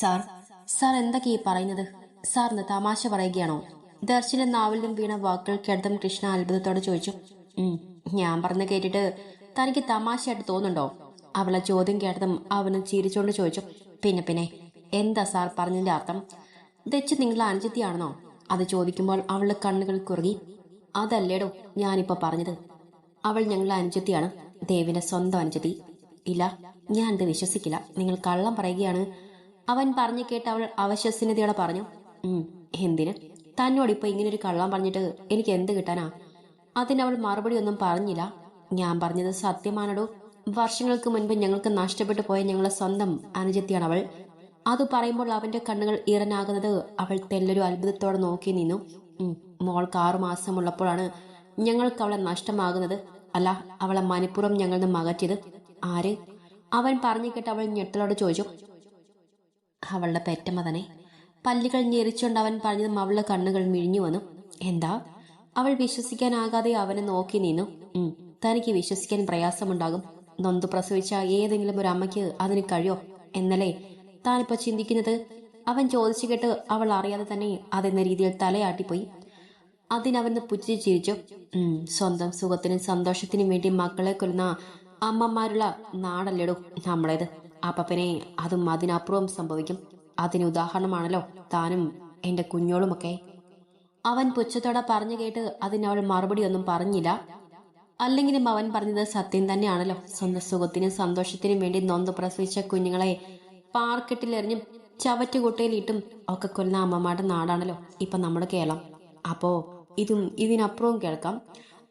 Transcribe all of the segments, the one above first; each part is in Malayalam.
സാർ സാർ എന്തൊക്കെ ഈ പറയുന്നത്? സാറിന് തമാശ പറയുകയാണോ? ദർശന നാവിലും വീണ വാക്കുകൾ കേട്ടതും കൃഷ്ണ അത്ഭുതത്തോടെ ചോദിച്ചു. ഞാൻ പറഞ്ഞു കേട്ടിട്ട് തനിക്ക് തമാശയായിട്ട് തോന്നുന്നുണ്ടോ? അവളെ ചോദ്യം കേട്ടതും അവന് ചിരിച്ചോണ്ട് ചോദിച്ചു. പിന്നെ പിന്നെ എന്താ സാർ പറഞ്ഞതിന്റെ അർത്ഥം? ദച്ച് നിങ്ങളെ അനുജത്തിയാണെന്നോ? അത് ചോദിക്കുമ്പോൾ അവളുടെ കണ്ണുകൾ കുറുകി. അതല്ലേടോ ഞാനിപ്പോ പറഞ്ഞത്? അവൾ ഞങ്ങളുടെ അനുജത്തിയാണ്. ദേവിന്റെ സ്വന്തം അനുജത്തി. ഇല്ല ഞാൻ ഇത് വിശ്വസിക്കില്ല. നിങ്ങൾ കള്ളം പറയുകയാണ്. അവൻ പറഞ്ഞു കേട്ട് അവൾ അവശ്വസനതയോടെ പറഞ്ഞു എന്തിന്? തന്നോട് ഇപ്പൊ ഇങ്ങനെ ഒരു കള്ളം പറഞ്ഞിട്ട് എനിക്ക് എന്ത് കിട്ടാനാ? അതിനവൾ മറുപടി ഒന്നും പറഞ്ഞില്ല. ഞാൻ പറഞ്ഞത് സത്യമാണടോ. വർഷങ്ങൾക്ക് മുൻപ് ഞങ്ങൾക്ക് നഷ്ടപ്പെട്ടു പോയ ഞങ്ങളെ സ്വന്തം അനുജത്തിയാണ് അവൾ. അത് പറയുമ്പോൾ അവന്റെ കണ്ണുകൾ ഈറനാകുന്നത് അവൾ തെല്ലൊരു അത്ഭുതത്തോടെ നോക്കി നിന്നു. മോൾക്ക് ആറു മാസമുള്ളപ്പോഴാണ് ഞങ്ങൾക്ക് അവളെ നഷ്ടമാകുന്നത്. അല്ല അവളെ മനഃപൂർവം ഞങ്ങളിൽ നിന്ന് അകറ്റിയത് ആര്? അവൻ പറഞ്ഞു കേട്ട് അവൾ ഞെട്ടലോട് ചോദിച്ചു അവളുടെ പെറ്റമ്മ തന്നെ പല്ലുകൾ ഞെരിച്ചുകൊണ്ട് അവൻ പറഞ്ഞതും അവളുടെ കണ്ണുകൾ മിഴിഞ്ഞു വന്നു എന്താ? അവൾ വിശ്വസിക്കാനാകാതെ അവനെ നോക്കി നിന്നു. തനിക്ക് വിശ്വസിക്കാൻ പ്രയാസമുണ്ടാകും. നൊന്തു പ്രസവിച്ച ഏതെങ്കിലും ഒരു അമ്മയ്ക്ക് അതിന് കഴിയോ? എന്നല്ലേ താനിപ്പോ ചിന്തിക്കുന്നത്? അവൻ ചോദിച്ചു കേട്ട് അവൾ അറിയാതെ തന്നെ അതെന്ന രീതിയിൽ തലയാട്ടിപ്പോയി. അതിനവന് പുച്ഛിച്ച് ചിരിച്ചു. സ്വന്തം സുഖത്തിനും സന്തോഷത്തിനും വേണ്ടി മക്കളെ കൊല്ലുന്ന അമ്മമാരുള്ള നാടല്ലേടോ നമ്മളേത്? അപ്പനെ അതും അതിനപ്പുറവും സംഭവിക്കും. അതിന് ഉദാഹരണമാണല്ലോ താനും എന്റെ കുഞ്ഞോളുമൊക്കെ. അവൻ പുച്ഛത്തോടെ പറഞ്ഞു കേട്ട് അതിനവൾ മറുപടി ഒന്നും പറഞ്ഞില്ല. അല്ലെങ്കിലും അവൻ പറഞ്ഞത് സത്യം തന്നെയാണല്ലോ. സ്വന്തം സുഖത്തിനും സന്തോഷത്തിനും വേണ്ടി നൊന്ത് പ്രസവിച്ച കുഞ്ഞുങ്ങളെ പാർക്കെട്ടിലെറിഞ്ഞും ചവറ്റുകുട്ടയിലിട്ടും ഒക്കെ കൊല്ലുന്ന അമ്മമാരുടെ നാടാണല്ലോ ഇപ്പൊ നമ്മുടെ കേരളം. അപ്പോ ഇതും ഇതിനപ്പുറവും കേൾക്കാം.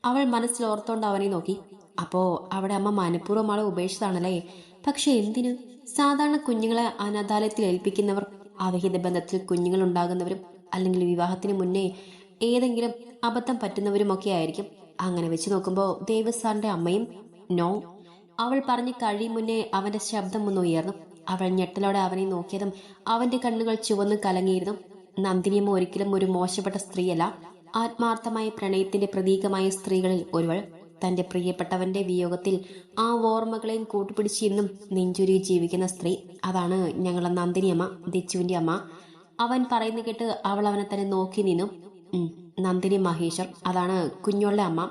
അവൾ മനസ്സിലോർത്തോണ്ട് അവനെ നോക്കി. അപ്പോ അവിടെ അമ്മ മനഃപൂർവം ആളെ ഉപേക്ഷിച്ചതാണല്ലേ? പക്ഷെ എന്തിന്? സാധാരണ കുഞ്ഞുങ്ങളെ അനാഥാലയത്തിൽ ഏൽപ്പിക്കുന്നവർ അവഹിത ബന്ധത്തിൽ കുഞ്ഞുങ്ങൾ ഉണ്ടാകുന്നവരും അല്ലെങ്കിൽ വിവാഹത്തിന് മുന്നേ ഏതെങ്കിലും അബദ്ധം പറ്റുന്നവരുമൊക്കെ ആയിരിക്കും. അങ്ങനെ വെച്ച് നോക്കുമ്പോൾ ദേവസാറിന്റെ അമ്മയും നോ. അവൾ പറഞ്ഞ് കഴിയും മുന്നേ അവന്റെ ശബ്ദം ഒന്ന് ഉയർന്നു. അവൾ ഞെട്ടലോടെ അവനെ നോക്കിയതും അവന്റെ കണ്ണുകൾ ചുവന്ന് കലങ്ങിയിരുന്നു. നന്ദിനിയമ്മ ഒരിക്കലും ഒരു മോശപ്പെട്ട സ്ത്രീയല്ല. ആത്മാർത്ഥമായ പ്രണയത്തിന്റെ പ്രതീകമായ സ്ത്രീകളിൽ ഒരുവൾ. തന്റെ പ്രിയപ്പെട്ടവന്റെ വിയോഗത്തിൽ ആ ഓർമ്മകളെയും കൂട്ടുപിടിച്ച് ഇന്നും നെഞ്ചുരി ജീവിക്കുന്ന സ്ത്രീ. അതാണ് ഞങ്ങളുടെ നന്ദിനിയമ്മ ദിച്ചുവിന്റെ അമ്മ. അവൻ പറയുന്ന കേട്ട് അവൾ അവനെ തന്നെ നോക്കി നിന്നു. നന്ദിനി മഹേശ്വർ. അതാണ് കുഞ്ഞോളുടെ അമ്മ.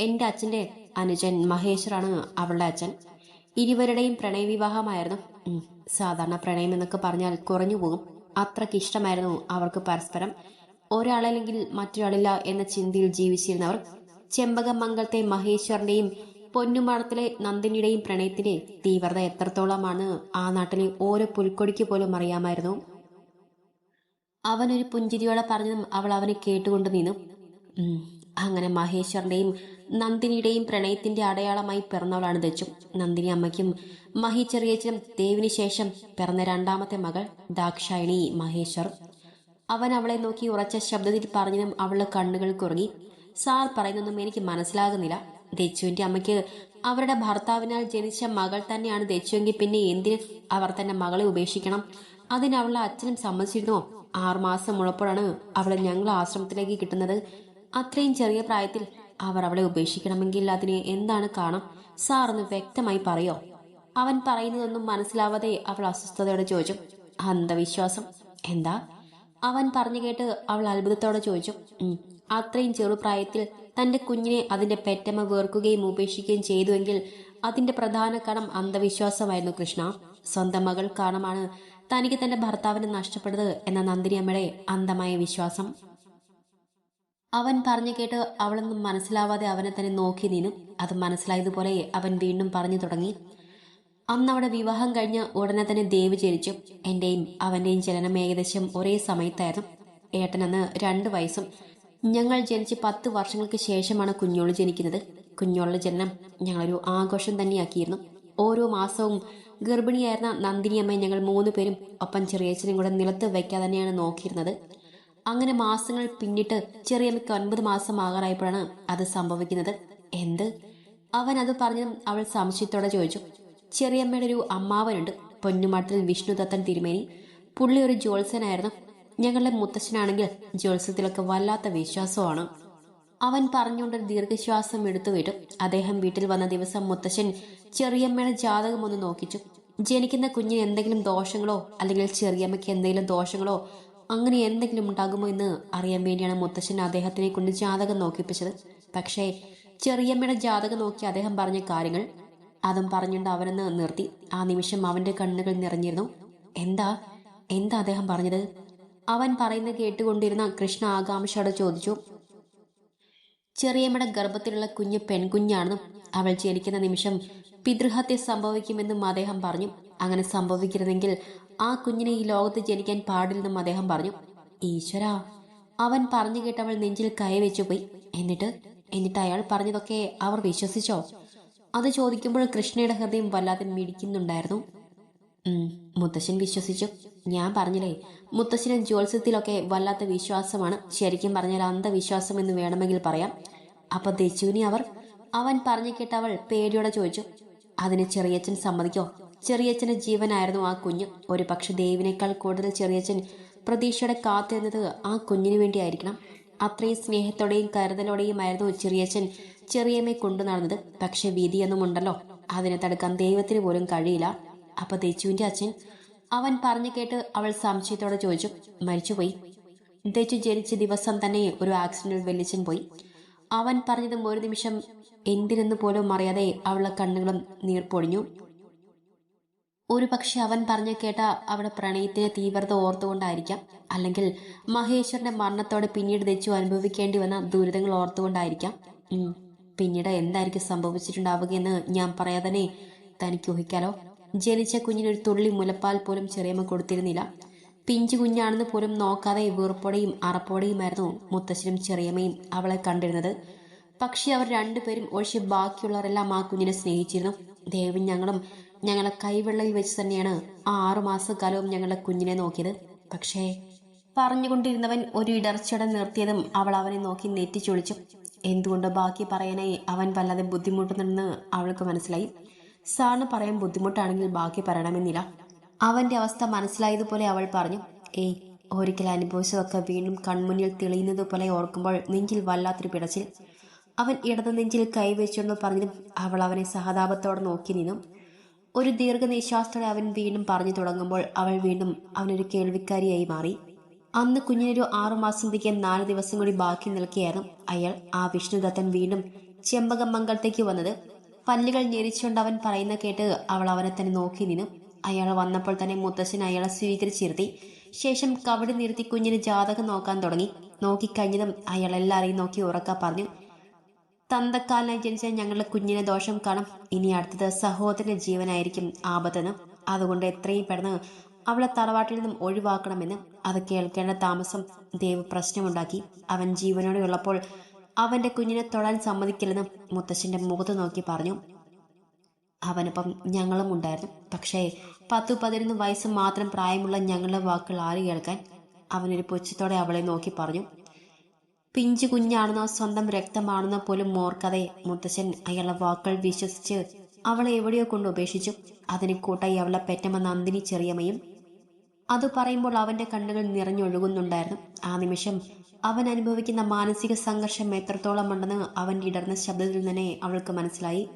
എന്റെ അച്ഛന്റെ അനുജൻ മഹേശ്വറാണ് അവളുടെ അച്ഛൻ. ഇരുവരുടെയും പ്രണയവിവാഹമായിരുന്നു. സാധാരണ പ്രണയം എന്നൊക്കെ പറഞ്ഞാൽ കുറഞ്ഞു പോകും. അത്രയ്ക്ക് ഇഷ്ടമായിരുന്നു അവർക്ക് പരസ്പരം. ഒരാളല്ലെങ്കിൽ മറ്റൊരാളില്ല എന്ന ചിന്തയിൽ ജീവിച്ചിരുന്നവർ ചെമ്പകമംഗലത്തെ മഹേശ്വറിന്റെയും പൊന്നുമടത്തിലെ നന്ദിനിയുടെയും പ്രണയത്തിന്റെ തീവ്രത എത്രത്തോളമാണ്? ആ നാട്ടിലെ ഓരോ പുൽക്കൊടിക്ക് പോലും അറിയാമായിരുന്നു. അവനൊരു പുഞ്ചിരിയോടെ പറഞ്ഞതും അവൾ അവനെ കേട്ടുകൊണ്ട് നിന്നു. അങ്ങനെ മഹേശ്വറിന്റെയും നന്ദിനിയുടെയും പ്രണയത്തിന്റെ അടയാളമായി പിറന്നവളാണ് ദച്ചു. നന്ദിനി അമ്മയ്ക്കും മഹി ചെറിയച്ചനും ദേവിന് ശേഷം പിറന്ന രണ്ടാമത്തെ മകൾ ദാക്ഷായണി മഹേശ്വർ. അവൻ അവളെ നോക്കി ഉറച്ച ശബ്ദത്തിൽ പറഞ്ഞതും അവളുടെ കണ്ണുകൾ കുറുകി. സാർ പറയുന്നൊന്നും എനിക്ക് മനസ്സിലാകുന്നില്ല. ദച്ചുവിന്റെ അമ്മയ്ക്ക് അവരുടെ ഭർത്താവിനാൽ ജനിച്ച മകൾ തന്നെയാണ് ദച്ചുവെങ്കിൽ പിന്നെ എന്തിന് അവർ തന്നെ മകളെ ഉപേക്ഷിക്കണം? അതിന് അവളുടെ അച്ഛനും സമ്മതിച്ചിരുന്നോ? ആറുമാസം ഉള്ളപ്പോഴാണ് അവളെ ഞങ്ങൾ ആശ്രമത്തിലേക്ക് കിട്ടുന്നത്. അത്രയും ചെറിയ പ്രായത്തിൽ അവർ അവളെ ഉപേക്ഷിക്കണമെങ്കിൽ അതിന് എന്താണ് കാരണം? സാർ ഒന്ന് വ്യക്തമായി പറയോ? അവൻ പറയുന്നതൊന്നും മനസ്സിലാവാതെ അവൾ അസ്വസ്ഥതയോടെ ചോദിച്ചു. അന്ധവിശ്വാസം? എന്താ? അവൻ പറഞ്ഞു കേട്ട് അവൾ അത്ഭുതത്തോടെ ചോദിച്ചു. "ഉം, അത്രയും ചെറുപ്രായത്തിൽ തന്റെ കുഞ്ഞിനെ അതിന്റെ പെറ്റമ്മ വേർക്കുകയും ഉപേക്ഷിക്കുകയും ചെയ്തുവെങ്കിൽ അതിന്റെ പ്രധാന കാരണം അന്ധവിശ്വാസമായിരുന്നു കൃഷ്ണ. സ്വന്തം മകൾ കാരണമാണ് തനിക്ക് തന്റെ ഭർത്താവിനെ നഷ്ടപ്പെടുന്നത് എന്ന നന്ദിനി അമ്മയുടെ അന്ധമായ വിശ്വാസം. അവൻ പറഞ്ഞു കേട്ട് അവളൊന്നും മനസ്സിലാവാതെ അവനെ തന്നെ നോക്കി നീനും അത് മനസ്സിലായതുപോലെ അവൻ വീണ്ടും പറഞ്ഞു തുടങ്ങി. അന്ന് അവിടെ വിവാഹം കഴിഞ്ഞ് ഉടനെ തന്നെ ദേവ് ചരിച്ചു എന്റെയും അവന്റെയും ജനനം ഏകദേശം ഒരേ സമയത്തായിരുന്നു. ഏട്ടനന്ന് രണ്ടു വയസ്സും ഞങ്ങൾ ജനിച്ച് പത്ത് വർഷങ്ങൾക്ക് ശേഷമാണ് കുഞ്ഞോൾ ജനിക്കുന്നത്. കുഞ്ഞോളുടെ ജനനം ഞങ്ങളൊരു ആഘോഷം തന്നെയാക്കിയിരുന്നു. ഓരോ മാസവും ഗർഭിണിയായിരുന്ന നന്ദിനിയമ്മയെ ഞങ്ങൾ മൂന്ന് പേരും ഒപ്പം ചെറിയച്ഛനും കൂടെ നിലത്ത് വയ്ക്കാതെ തന്നെയാണ് നോക്കിയിരുന്നത്. അങ്ങനെ മാസങ്ങൾ പിന്നിട്ട് ചെറിയമ്മയ്ക്ക് ഒൻപത് മാസം ആകാറായപ്പോഴാണ് അത് സംഭവിക്കുന്നത്. എന്ത്? അവൻ അത് പറഞ്ഞതും അവൾ സംശയത്തോടെ ചോദിച്ചു. ചെറിയമ്മയുടെ ഒരു അമ്മാവനുണ്ട്. പൊന്നുമാട്ടത്തിൽ വിഷ്ണുദത്തൻ തിരുമേനി. പുള്ളി ഒരു ജോത്സ്യനായിരുന്നു ഞങ്ങളുടെ മുത്തച്ഛനാണെങ്കിൽ ജ്യോത്സ്യത്തിലൊക്കെ വല്ലാത്ത വിശ്വാസമാണ്. അവൻ പറഞ്ഞുകൊണ്ട് ദീർഘശ്വാസം എടുത്തു വിട്ടു. അദ്ദേഹം വീട്ടിൽ വന്ന ദിവസം മുത്തശ്ശൻ ചെറിയമ്മയുടെ ജാതകം ഒന്ന് നോക്കിച്ചു. ജനിക്കുന്ന കുഞ്ഞിന് എന്തെങ്കിലും ദോഷങ്ങളോ അല്ലെങ്കിൽ ചെറിയമ്മയ്ക്ക് എന്തെങ്കിലും ദോഷങ്ങളോ അങ്ങനെ എന്തെങ്കിലും ഉണ്ടാകുമോ എന്ന് അറിയാൻ വേണ്ടിയാണ് മുത്തശ്ശൻ അദ്ദേഹത്തിനെ കൊണ്ട് ജാതകം നോക്കിപ്പിച്ചത്. പക്ഷേ ചെറിയമ്മയുടെ ജാതകം നോക്കി അദ്ദേഹം പറഞ്ഞ കാര്യങ്ങൾ അതും പറഞ്ഞുകൊണ്ട് അവനെന്ന് നിർത്തി. ആ നിമിഷം അവന്റെ കണ്ണുകൾ നിറഞ്ഞിരുന്നു. എന്താ? എന്താ അദ്ദേഹം പറഞ്ഞത്? അവൻ പറയുന്നത് കേട്ടുകൊണ്ടിരുന്ന കൃഷ്ണ ആകാംക്ഷയോടെ ചോദിച്ചു ചെറിയമ്മയുടെ ഗർഭത്തിലുള്ള കുഞ്ഞ് പെൺകുഞ്ഞാണെന്നും അവൾ ജനിക്കുന്ന നിമിഷം പിതൃഹത്യ സംഭവിക്കുമെന്നും അദ്ദേഹം പറഞ്ഞു. അങ്ങനെ സംഭവിക്കരുതെങ്കിൽ ആ കുഞ്ഞിനെ ഈ ലോകത്ത് ജനിക്കാൻ പാടില്ലെന്നും അദ്ദേഹം പറഞ്ഞു. ഈശ്വര അവൻ പറഞ്ഞു കേട്ടവൾ നെഞ്ചിൽ കൈവച്ചു പോയി. എന്നിട്ട് എന്നിട്ട് അയാൾ പറഞ്ഞതൊക്കെ അവർ വിശ്വസിച്ചോ? അത് ചോദിക്കുമ്പോൾ കൃഷ്ണയുടെ ഹൃദയം വല്ലാതെ മിടിക്കുന്നുണ്ടായിരുന്നു. മുത്തശ്ശൻ വിശ്വസിച്ചു. ഞാൻ പറഞ്ഞില്ലേ മുത്തശ്ശന് ജ്യോത്സ്യത്തിലൊക്കെ വല്ലാത്ത വിശ്വാസമാണ്. ശരിക്കും പറഞ്ഞാൽ അന്ധവിശ്വാസം എന്ന് വേണമെങ്കിൽ പറയാം. അപ്പൊ ദച്ചുവിനെ അവർ അവൻ പറഞ്ഞു കേട്ടവൾ പേടിയോടെ ചോദിച്ചു അതിന് ചെറിയച്ഛൻ സമ്മതിക്കോ? ചെറിയച്ഛന് ജീവനായിരുന്നു ആ കുഞ്ഞ്. ഒരു പക്ഷെ ദേവിനേക്കാൾ കൂടുതൽ ചെറിയച്ഛൻ പ്രതീക്ഷയുടെ കാത്തിരുന്നത് ആ കുഞ്ഞിനു വേണ്ടിയായിരിക്കണം. അത്രയും സ്നേഹത്തോടെയും കരുതലോടെയുമായിരുന്നു ചെറിയച്ഛൻ ചെറിയമ്മയെ കൊണ്ടു നടന്നത്. പക്ഷെ വിധിയൊന്നും ഉണ്ടല്ലോ. അതിനെ തടുക്കാൻ ദൈവത്തിന് പോലും കഴിയില്ല. അപ്പൊ ദേച്ചുവിന്റെ അച്ഛൻ അവൻ പറഞ്ഞു കേട്ട് അവൾ സംശയത്തോടെ ചോദിച്ചു മരിച്ചുപോയി? തെച്ചു ജനിച്ച ദിവസം തന്നെ ഒരു ആക്സിഡന്റിൽ വെല്ലിച്ചൻ പോയി. അവൻ പറഞ്ഞതും ഒരു നിമിഷം എന്തിനെന്ന് പോലും അറിയാതെ അവളുടെ കണ്ണുകളും നീർപ്പൊടിഞ്ഞു. ഒരു പക്ഷെ അവൻ പറഞ്ഞു കേട്ട അവിടെ പ്രണയത്തിന്റെ തീവ്രത ഓർത്തുകൊണ്ടായിരിക്കാം അല്ലെങ്കിൽ മഹേശ്വരന്റെ മരണത്തോടെ പിന്നീട് തെച്ചു അനുഭവിക്കേണ്ടി വന്ന ദുരിതങ്ങൾ ഓർത്തുകൊണ്ടായിരിക്കാം. പിന്നീട് എന്തായിരിക്കും സംഭവിച്ചിട്ടുണ്ടാവുകയെന്ന് ഞാൻ പറയാതെ തനിക്ക് ഊഹിക്കാലോ? ജനിച്ച കുഞ്ഞിനൊരു തുള്ളി മുലപ്പാൽ പോലും ചെറിയമ്മ കൊടുത്തിരുന്നില്ല. പിഞ്ചു കുഞ്ഞാണെന്ന് പോലും നോക്കാതെ വീർപ്പോടെയും അറപ്പോടെയുമായിരുന്നു മുത്തശ്ശനും ചെറിയമ്മയും അവളെ കണ്ടിരുന്നത്. പക്ഷെ അവർ രണ്ടുപേരും ഒഴിച്ച് ബാക്കിയുള്ളവരെല്ലാം ആ കുഞ്ഞിനെ സ്നേഹിച്ചിരുന്നു. ദേവൻ ഞങ്ങളും ഞങ്ങളെ കൈവെള്ളയിൽ വെച്ച് തന്നെയാണ് ആ ആറുമാസക്കാലവും ഞങ്ങളുടെ കുഞ്ഞിനെ നോക്കിയത്. പക്ഷേ പറഞ്ഞുകൊണ്ടിരുന്നവൻ ഒരു ഇടർച്ചയുടെ നിർത്തിയതും അവൾ അവനെ നോക്കി നെറ്റിച്ചൊളിച്ചു. എന്തുകൊണ്ട് ബാക്കി പറയാനായി അവൻ വല്ലാതെ ബുദ്ധിമുട്ടുന്നുണ്ടെന്ന് അവൾക്ക് മനസ്സിലായി. സാറിന് പറയാൻ ബുദ്ധിമുട്ടാണെങ്കിൽ ബാക്കി പറയണമെന്നില്ല. അവന്റെ അവസ്ഥ മനസ്സിലായതുപോലെ അവൾ പറഞ്ഞു ഏയ് ഒരിക്കൽ അനുഭവിച്ചതൊക്കെ വീണ്ടും കൺമുന്നിൽ തെളിയുന്നത് പോലെ ഓർക്കുമ്പോൾ നെഞ്ചിൽ വല്ലാത്തൊരു പിടച്ചിൽ. അവൻ ഇടത് നെഞ്ചിൽ കൈവച്ചുകൊണ്ട് പറഞ്ഞു അവൾ അവനെ സഹതാപത്തോടെ നോക്കി നിന്നു. ഒരു ദീർഘനിശ്വാസത്തോടെ അവൻ വീണ്ടും പറഞ്ഞു തുടങ്ങുമ്പോൾ അവൾ വീണ്ടും അവനൊരു കേൾവിക്കാരിയായി മാറി. അന്ന് കുഞ്ഞിനൊരു ആറുമാസം തിരികെ നാല് ദിവസം കൂടി ബാക്കി നിൽക്കുകയായിരുന്നു അയാൾ ആ വിഷ്ണുദത്തൻ വീണ്ടും ചെമ്പകമംഗളത്തേക്ക് വന്നത്. പല്ലുകൾ ഞെരിച്ചുകൊണ്ട് അവൻ പറയുന്ന കേട്ട് അവൾ അവനെ തന്നെ നോക്കി നിന്നു. അയാൾ വന്നപ്പോൾ തന്നെ മുത്തശ്ശൻ അയാളെ സ്വീകരിച്ചിരുത്തി. ശേഷം കവടി നിർത്തി കുഞ്ഞിന് ജാതകം നോക്കാൻ തുടങ്ങി. നോക്കിക്കഴിഞ്ഞതും അയാൾ എല്ലാവരെയും നോക്കി ഉറക്ക പറഞ്ഞു തന്തക്കാലിനായി ജനിച്ച ഞങ്ങളുടെ കുഞ്ഞിനെ ദോഷം കാണും. ഇനി അടുത്തത് സഹോദരന്റെ ജീവനായിരിക്കും ആപത്തെന്ന് അതുകൊണ്ട് എത്രയും പെട്ടെന്ന് അവളെ തറവാട്ടിൽ നിന്നും ഒഴിവാക്കണമെന്ന്. അത് കേൾക്കേണ്ട താമസം ദേവ് പ്രശ്നമുണ്ടാക്കി. അവൻ ജീവനോടെ ഉള്ളപ്പോൾ അവന്റെ കുഞ്ഞിനെ തൊടാൻ സമ്മതിക്കില്ലെന്ന് മുത്തശ്ശന്റെ മുഖത്ത് നോക്കി പറഞ്ഞു. അവനൊപ്പം ഞങ്ങളും ഉണ്ടായിരുന്നു. പക്ഷേ പത്തു പതിനൊന്ന് വയസ്സ് മാത്രം പ്രായമുള്ള ഞങ്ങളുടെ വാക്കുകൾ ആര് കേൾക്കാൻ? അവനൊരു പുച്ഛത്തോടെ അവളെ നോക്കി പറഞ്ഞു. പിഞ്ചു കുഞ്ഞാണെന്നോ സ്വന്തം രക്തമാണെന്നോ പോലും ഓർക്കാതെ മുത്തശ്ശൻ അയാളുടെ വാക്കുകൾ വിശ്വസിച്ച് അവളെ എവിടെയോ കൊണ്ട് ഉപേക്ഷിച്ചു. അതിന് കൂട്ടായി അവളെ പെറ്റമ്മ നന്ദിനി ചെറിയമ്മയും അത് പറയുമ്പോൾ അവന്റെ കണ്ണുകൾ നിറഞ്ഞൊഴുകുന്നുണ്ടായിരുന്നു. ആ നിമിഷം അവൻ അനുഭവിക്കുന്ന മാനസിക സംഘർഷം എത്രത്തോളം ഉണ്ടെന്ന് അവന്റെ ഇടർന്ന ശബ്ദത്തിൽ തന്നെ അവൾക്ക് മനസ്സിലായി.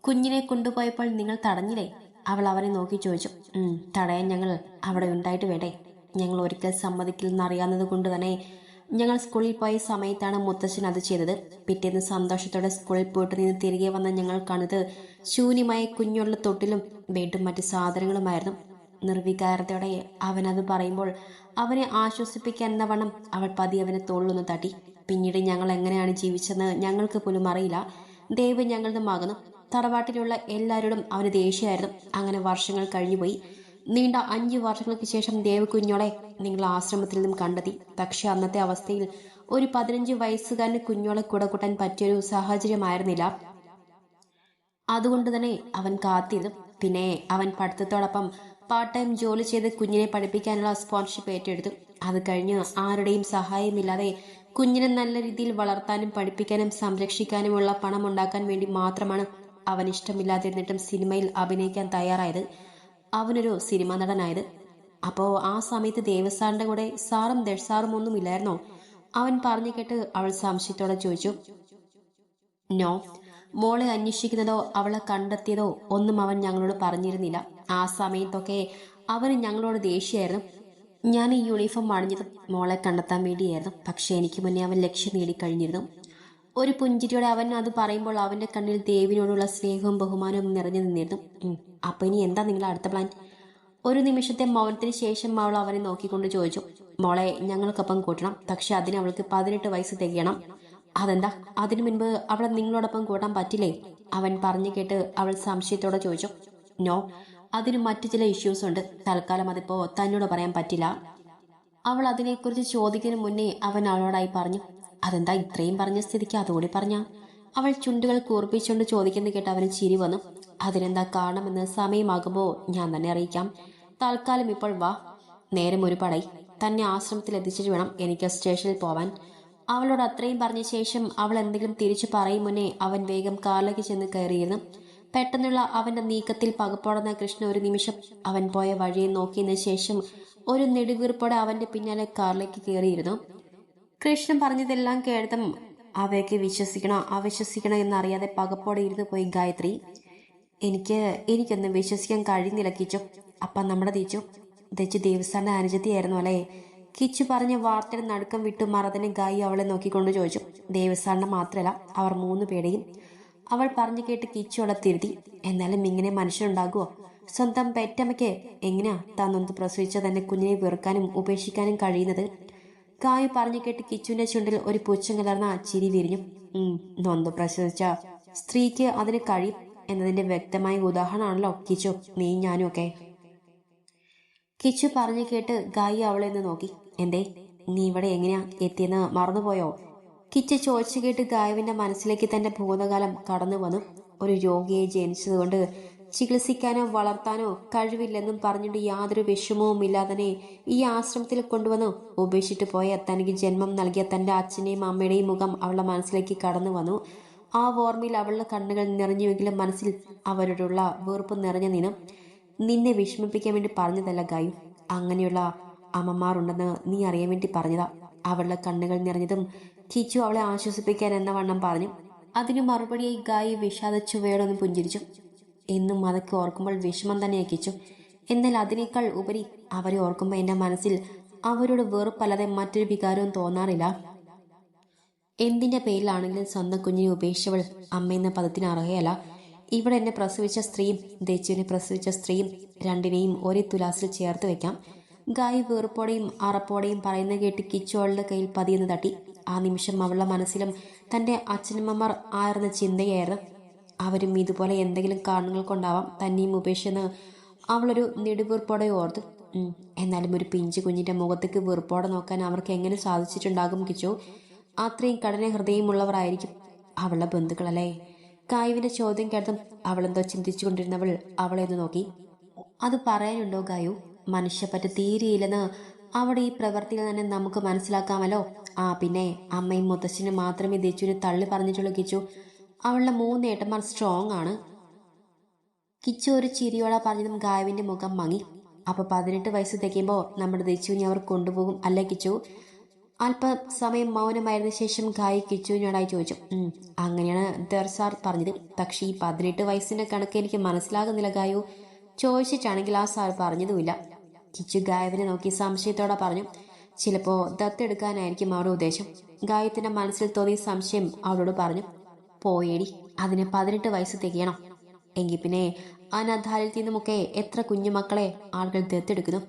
കുഞ്ഞിനെ കൊണ്ടുപോയപ്പോൾ നിങ്ങൾ തടഞ്ഞില്ലേ? അവൾ അവനെ നോക്കി ചോദിച്ചു. "ഉം, തടയാൻ ഞങ്ങൾ അവിടെ ഉണ്ടായിട്ട് വേണ്ടേ? ഞങ്ങൾ ഒരിക്കൽ സമ്മതിക്കില്ലെന്ന് അറിയാവുന്നത് കൊണ്ട് തന്നെ ഞങ്ങൾ സ്കൂളിൽ പോയ സമയത്താണ് മുത്തശ്ശൻ അത് ചെയ്തത്. പിറ്റേന്ന് സന്തോഷത്തോടെ സ്കൂളിൽ പോയിട്ട് നിന്ന് തിരികെ വന്ന ഞങ്ങൾ കണ്ടത് ശൂന്യമായ കുഞ്ഞുള്ള തൊട്ടിലും ബെഡും മറ്റ് സാധനങ്ങളുമായിരുന്നു. നിർവികാരത്തോടെ അവനത് പറയുമ്പോൾ അവനെ ആശ്വസിപ്പിക്കാൻ എന്ന വണ്ണം അവൾ പതി അവനെ തോളിലൊന്ന് തട്ടി പിന്നീട് ഞങ്ങൾ എങ്ങനെയാണ് ജീവിച്ചതെന്ന് ഞങ്ങൾക്ക് പോലും അറിയില്ല. ദൈവം ഞങ്ങളുടെ മകനും തറവാട്ടിലുള്ള എല്ലാവരോടും അവന് ദേഷ്യമായിരുന്നു. അങ്ങനെ വർഷങ്ങൾ കഴിഞ്ഞുപോയി. നീണ്ട അഞ്ചു വർഷങ്ങൾക്ക് ശേഷം ദേവ് കുഞ്ഞോളെ നിങ്ങൾ ആശ്രമത്തിൽ നിന്നും കണ്ടെത്തി. പക്ഷെ അന്നത്തെ അവസ്ഥയിൽ ഒരു പതിനഞ്ച് വയസ്സുകാരന് കുഞ്ഞോളെ കൂടെ കൂട്ടാൻ പറ്റിയൊരു സാഹചര്യമായിരുന്നില്ല. അതുകൊണ്ട് തന്നെ അവൻ കാത്തിരുന്നു. പിന്നെ അവൻ പഠിത്തത്തോടൊപ്പം പാർട്ട് ടൈം ജോലി ചെയ്ത് കുഞ്ഞിനെ പഠിപ്പിക്കാനുള്ള സ്പോൺസർഷിപ്പ് ഏറ്റെടുത്തു. അത് കഴിഞ്ഞ് ആരുടെയും സഹായമില്ലാതെ കുഞ്ഞിനെ നല്ല രീതിയിൽ വളർത്താനും പഠിപ്പിക്കാനും സംരക്ഷിക്കാനുമുള്ള പണം ഉണ്ടാക്കാൻ വേണ്ടി മാത്രമാണ് അവൻ ഇഷ്ടമില്ലാതിരുന്നിട്ടും സിനിമയിൽ അഭിനയിക്കാൻ തയ്യാറായത്. അവനൊരു സിനിമാ നടനായത്. അപ്പോൾ ആ സമയത്ത് ദേവസാറിന്റെ കൂടെ സാറും ദഷ്സാറും ഒന്നും ഇല്ലായിരുന്നോ? അവൻ പറഞ്ഞു കേട്ട് അവൾ സംശയത്തോടെ ചോദിച്ചു. നോ. മോളെ അന്വേഷിക്കുന്നതോ അവളെ കണ്ടെത്തിയതോ ഒന്നും അവൻ ഞങ്ങളോട് പറഞ്ഞിരുന്നില്ല. ആ സമയത്തൊക്കെ അവന് ഞങ്ങളോട് ദേഷ്യമായിരുന്നു. ഞാൻ ഈ യൂണിഫോം അണിഞ്ഞത് മോളെ കണ്ടെത്താൻ വേണ്ടിയായിരുന്നു. പക്ഷെ എനിക്ക് മുന്നേ അവൻ ലക്ഷ്യം നേടിക്കഴിഞ്ഞിരുന്നു ഒരു പുഞ്ചിരിയോടെ അവൻ അത് പറയുമ്പോൾ അവന്റെ കണ്ണിൽ ദേവിനോടുള്ള സ്നേഹവും ബഹുമാനവും നിറഞ്ഞു നിന്നിരുന്നു. അപ്പൊ ഇനി എന്താ നിങ്ങളുടെ അടുത്ത പ്ലാൻ ഒരു നിമിഷത്തെ മൗനത്തിന് ശേഷം അവൾ അവനെ നോക്കിക്കൊണ്ട് ചോദിച്ചു. മോളെ ഞങ്ങൾക്കൊപ്പം കൂട്ടണം. പക്ഷെ അതിന് അവൾക്ക് പതിനെട്ട് വയസ്സ് തികയണം. അതെന്താ? അതിനു മുൻപ് അവളെ നിങ്ങളോടൊപ്പം കൂട്ടാൻ പറ്റില്ലേ? അവൻ പറഞ്ഞു കേട്ട് അവൾ സംശയത്തോടെ ചോദിച്ചു. നോ അതിന് മറ്റു ചില ഇഷ്യൂസ് ഉണ്ട്. തൽക്കാലം അതിപ്പോ തന്നോട് പറയാൻ പറ്റില്ല. അവൾ അതിനെക്കുറിച്ച് ചോദിക്കുന്നതിന് മുന്നേ അവൻ അവളോടായി പറഞ്ഞു അതെന്താ ഇത്രയും പറഞ്ഞ സ്ഥിതിക്ക് അതുകൂടി പറഞ്ഞ? അവൾ ചുണ്ടുകൾ കൂർപ്പിച്ചുകൊണ്ട് ചോദിക്കുന്നത് കേട്ട് അവന് ചിരി വന്നു. അതിനെന്താ കാരണമെന്ന് സമയമാകുമ്പോൾ ഞാൻ തന്നെ അറിയിക്കാം. തൽക്കാലം ഇപ്പോൾ വാ. നേരം ഒരു പടയി തന്നെ ആശ്രമത്തിൽ എത്തിച്ചിട്ട് വേണം എനിക്ക് സ്റ്റേഷനിൽ പോവാൻ. അവളോട് അത്രയും പറഞ്ഞ ശേഷം അവൾ എന്തെങ്കിലും തിരിച്ചു പറയും മുന്നേ അവൻ വേഗം കാറിലേക്ക് ചെന്ന് കയറിയിരുന്നു. പെട്ടെന്നുള്ള അവന്റെ നീക്കത്തിൽ പകപ്പോടുന്ന കൃഷ്ണ ഒരു നിമിഷം അവൻ പോയ വഴിയെ നോക്കിയതിനു ശേഷം ഒരു നെടുവീർപ്പോടെ അവന്റെ പിന്നാലെ കാറിലേക്ക് കയറിയിരുന്നു. കൃഷ്ണൻ പറഞ്ഞതെല്ലാം കേട്ടതും അവയൊക്കെ വിശ്വസിക്കണോ അവിശ്വസിക്കണോ എന്നറിയാതെ പകപ്പോടെ ഇരുന്ന് പോയി ഗായത്രി എനിക്ക് എനിക്കൊന്നും വിശ്വസിക്കാൻ കഴിയുന്നില്ല കിച്ചു. അപ്പം നമ്മുടെ തീച്ചു. തെച്ചു ദേവസ്ഥാന്റെ അനുജത്തിയായിരുന്നു അല്ലേ? കിച്ചു പറഞ്ഞ വാർത്തയുടെ നടുക്കം വിട്ടു മറതനെ ഗായി അവളെ നോക്കിക്കൊണ്ട് ചോദിച്ചു. ദേവസ്ഥാന്റെ മാത്രമല്ല അവർ മൂന്ന് പേരെയും അവൾ പറഞ്ഞു കേട്ട് കിച്ചു തിരുതി എന്നാലും ഇങ്ങനെ മനുഷ്യനുണ്ടാകുമോ സ്വന്തം പെറ്റമ്മയ്ക്ക് എങ്ങനെയാ താൻ പ്രസവിച്ച തന്നെ കുഞ്ഞിനെ വെറുക്കാനും ഉപേക്ഷിക്കാനും കഴിയുന്നത്? കായു പറഞ്ഞു കേട്ട് കിച്ചുവിന്റെ ചുണ്ടിൽ ഒരു പുച്ഛം കലർന്ന ചിരി വിരിഞ്ഞു. നൊന്ത് പ്രസവിച്ച സ്ത്രീക്ക് അതിന് കഴിയും എന്നതിന്റെ വ്യക്തമായ ഉദാഹരണമാണല്ലോ കിച്ചു നീ ഞാനും ഒക്കെ. കിച്ചു പറഞ്ഞു കേട്ട് ഗായി അവളെ നോക്കി. എന്തേ നീ ഇവിടെ എങ്ങനെയാ എത്തിയെന്ന് മറന്നുപോയോ? കിച്ചു ചോദിച്ചു കേട്ട് ഗായുവിന്റെ മനസ്സിലേക്ക് തന്റെ ഭൂതകാലം കടന്നു വന്നു. ഒരു രോഗിയെ ജനിച്ചതുകൊണ്ട് ചികിത്സിക്കാനോ വളർത്താനോ കഴിവില്ലെന്നും പറഞ്ഞിട്ട് യാതൊരു വിഷമവും ഇല്ലാതെ ഈ ആശ്രമത്തിൽ കൊണ്ടുവന്നു ഉപേക്ഷിച്ചിട്ട് പോയ തനിക്ക് ജന്മം നൽകിയ തന്റെ അച്ഛനെയും അമ്മയുടെയും മുഖം അവളുടെ മനസ്സിലേക്ക് കടന്നു വന്നു. ആ ഓർമ്മയിൽ അവളുടെ കണ്ണുകൾ നിറഞ്ഞുവെങ്കിലും മനസ്സിൽ അവരോടുള്ള വെറുപ്പ് നിറഞ്ഞു നിന്നും. നിന്നെ വിഷമിപ്പിക്കാൻ വേണ്ടി പറഞ്ഞതല്ല ഗായു. അങ്ങനെയുള്ള അമ്മമാരുണ്ടെന്ന് നീ അറിയാൻ വേണ്ടി പറഞ്ഞതാ. അവളുടെ കണ്ണുകൾ നിറഞ്ഞതും കിച്ചു അവളെ ആശ്വസിപ്പിക്കാൻ എന്ന വണ്ണം പറഞ്ഞു. അതിനു മറുപടിയായി ഗായി വിഷാദ ചുവയോടൊന്ന് പുഞ്ചിരിച്ചു. എന്നും അതൊക്കെ ഓർക്കുമ്പോൾ വിഷമം തന്നെ അയക്കിച്ചു എന്നാൽ അതിനേക്കാൾ ഉപരി അവരെ ഓർക്കുമ്പോൾ എന്റെ മനസ്സിൽ അവരോട് വെറുപ്പല്ലാതെ മറ്റൊരു വികാരവും തോന്നാറില്ല. എന്തിന്റെ പേരിലാണെങ്കിലും സ്വന്തം കുഞ്ഞിനെ ഉപേക്ഷിച്ചവൾ എന്ന പദത്തിന് അർഹയല്ല. ഇവിടെ എന്നെ പ്രസവിച്ച സ്ത്രീയും ദേശുവിനെ പ്രസവിച്ച സ്ത്രീയും രണ്ടിനെയും ഒരേ തുലാസിൽ ചേർത്ത് വെക്കാം. ഗായി വെറുപ്പോടെയും അറപ്പോടെയും പറയുന്ന കേട്ട് കിച്ചോളുടെ കയ്യിൽ പതിയെന്ന് തട്ടി. ആ നിമിഷം അവളുടെ മനസ്സിലും തന്റെ അച്ഛനമ്മമാർ ആയിരുന്ന ചിന്തയായിരുന്നു. അവരും ഇതുപോലെ എന്തെങ്കിലും കാരണങ്ങൾ കൊണ്ടാവാം തന്നെയും ഉപേക്ഷിച്ചെന്ന് അവളൊരു നെടുവീർപ്പോടെ ഓർത്തു. എന്നാലും ഒരു പിഞ്ചു കുഞ്ഞിന്റെ മുഖത്തേക്ക് വീർപ്പോടെ നോക്കാൻ അവർക്ക് എങ്ങനെ സാധിച്ചിട്ടുണ്ടാകും കിച്ചു? അത്രയും കഠിന ഹൃദയമുള്ളവരായിരിക്കും അവളുടെ ബന്ധുക്കളല്ലേ? കായുവിന്റെ ചോദ്യം കേട്ടതും അവളെന്തോ ചിന്തിച്ചുകൊണ്ടിരുന്നവൾ അവളെ നോക്കി. അത് പറയാനുണ്ടോ ഗായു? മനുഷ്യപ്പറ്റ തീരെയില്ലെന്ന് അവിടെ ഈ പ്രവൃത്തിയിൽ തന്നെ നമുക്ക് മനസ്സിലാക്കാമല്ലോ. ആ പിന്നെ അമ്മയും മുത്തശ്ശനും മാത്രമേ ദച്ചുവിനെ തള്ളി പറഞ്ഞിട്ടുള്ളൂ കിച്ചു. അവളുടെ മൂന്ന് ഏട്ടന്മാർ സ്ട്രോങ് ആണ്. കിച്ചു ഒരു ചിരിയോടെ പറഞ്ഞതും ഗായവിന്റെ മുഖം മങ്ങി. അപ്പൊ പതിനെട്ട് വയസ്സ് തികയുമ്പോൾ നമ്മുടെ ദച്ചുവിനെ അവർ കൊണ്ടുപോകും അല്ലേ കിച്ചു? അല്പസമയം മൗനമായിരുന്ന ശേഷം ഗായി കിച്ചുവിനോടായി ചോദിച്ചു. അങ്ങനെയാണ് ദർസാർ പറഞ്ഞത്. പക്ഷേ ഈ പതിനെട്ട് വയസ്സിന്റെ കണക്ക് എനിക്ക് മനസ്സിലാകുന്നില്ല ഗായു. ചോദിച്ചിട്ടാണെങ്കിൽ ആ സാർ പറഞ്ഞതുമില്ല. കിച്ചു ഗായവിനെ നോക്കി സംശയത്തോടെ പറഞ്ഞു ചിലപ്പോ ദത്തെടുക്കാനായിരിക്കും അവരുടെ ഉദ്ദേശം. ഗായത്തിന്റെ മനസ്സിൽ തോന്നിയ സംശയം അവളോട് പറഞ്ഞു പോയേടി അതിന് പതിനെട്ട് വയസ്സ് തികയണം. എങ്കിൽ പിന്നെ അനാഥാലിൽ നിന്നുമൊക്കെ എത്ര കുഞ്ഞുമക്കളെ ആളുകൾ ദത്തെടുക്കുന്നു?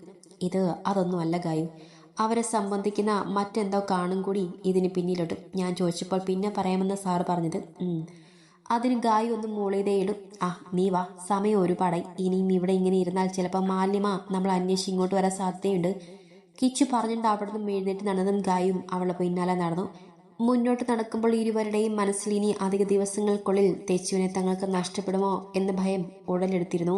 ഇത് അതൊന്നുമല്ല ഗായു അവരെ സംബന്ധിക്കുന്ന മറ്റെന്തോ കാണും കൂടി ഇതിന് പിന്നിലോട്ട്. ഞാൻ ചോദിച്ചപ്പോൾ പിന്നെ പറയാമെന്ന് സാറ് പറഞ്ഞത്. അതിന് ഗായ് ഒന്ന് മൂളിയതേയിടും ആ നീ വാ. സമയം ഒരുപാടായി ഇനിയും ഇവിടെ ഇങ്ങനെ ഇരുന്നാൽ ചിലപ്പോൾ മാലിന്യമാ. നമ്മൾ അന്വേഷിച്ച് ഇങ്ങോട്ട് വരാൻ സാധ്യതയുണ്ട്. കിച്ചു പറഞ്ഞിട്ട് അവിടെ നിന്നും എഴുന്നേറ്റ് നടന്നതും ഗായും അവളെ പിന്നാലെ നടന്നു. മുന്നോട്ട് നടക്കുമ്പോൾ ഇരുവരുടെയും മനസ്സിൽ ഇനി അധിക ദിവസങ്ങൾക്കുള്ളിൽ തെച്ചുവിനെ തങ്ങൾക്ക് നഷ്ടപ്പെടുമോ എന്ന ഭയം ഉടലെടുത്തിരുന്നു.